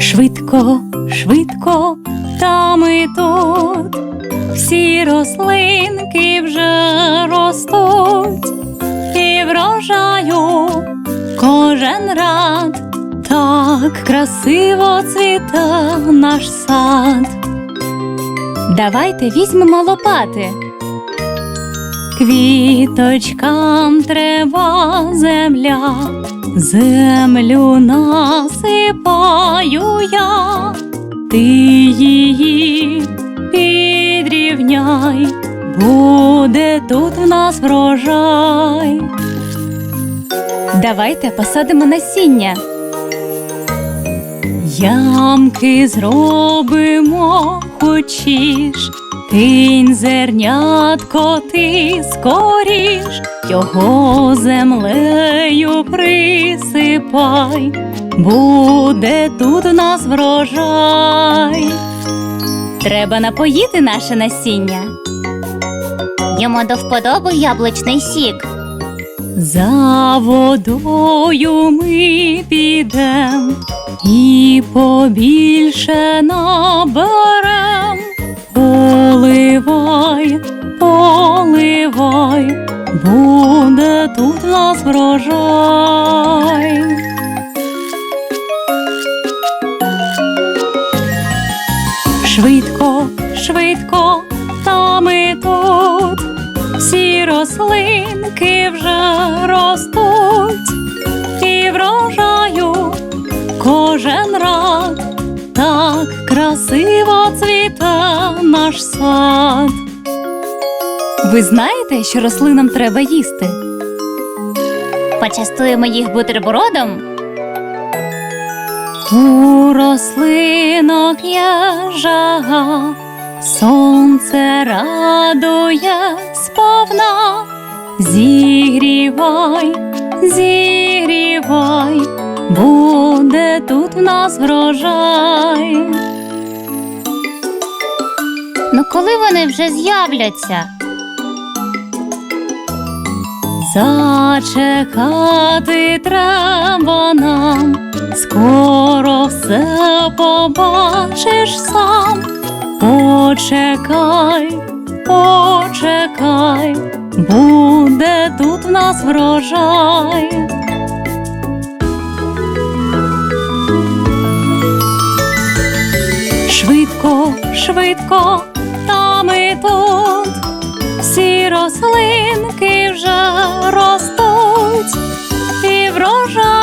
Швидко, швидко, та ми тут. Всі рослинки вже ростуть, і врожаю кожен рад. Так красиво цвіте наш сад. Давайте візьмемо лопати. Квіточкам треба земля, землю насипаю я, ти її підрівняй, буде тут в нас врожай. Давайте посадимо насіння. Ямки зробимо хочеш, кинь зернятко ти скоріш, його землею присипай, буде тут у нас врожай. Треба напоїти наше насіння. Йому до вподоби яблучний сік. За водою ми підем і побільше наберем. Поливай, буде тут нас врожай. Швидко, швидко, та ми тут. Всі рослинки вже ростуть, і врожаю кожен рад, так красиво цвіте наш сад. Ви знаєте, що рослинам треба їсти? Почастуємо їх бутербродом. У рослинок є жага, сонце радує сповна. Зігрівай, зігрівай, буде тут в нас врожай. Ну коли вони вже з'являться? Зачекати треба нам, скоро все побачиш сам. Почекай, почекай, буде тут в нас врожай. Швидко, швидко, та ми тут. Всі рослинки вже ростуть, і врожаю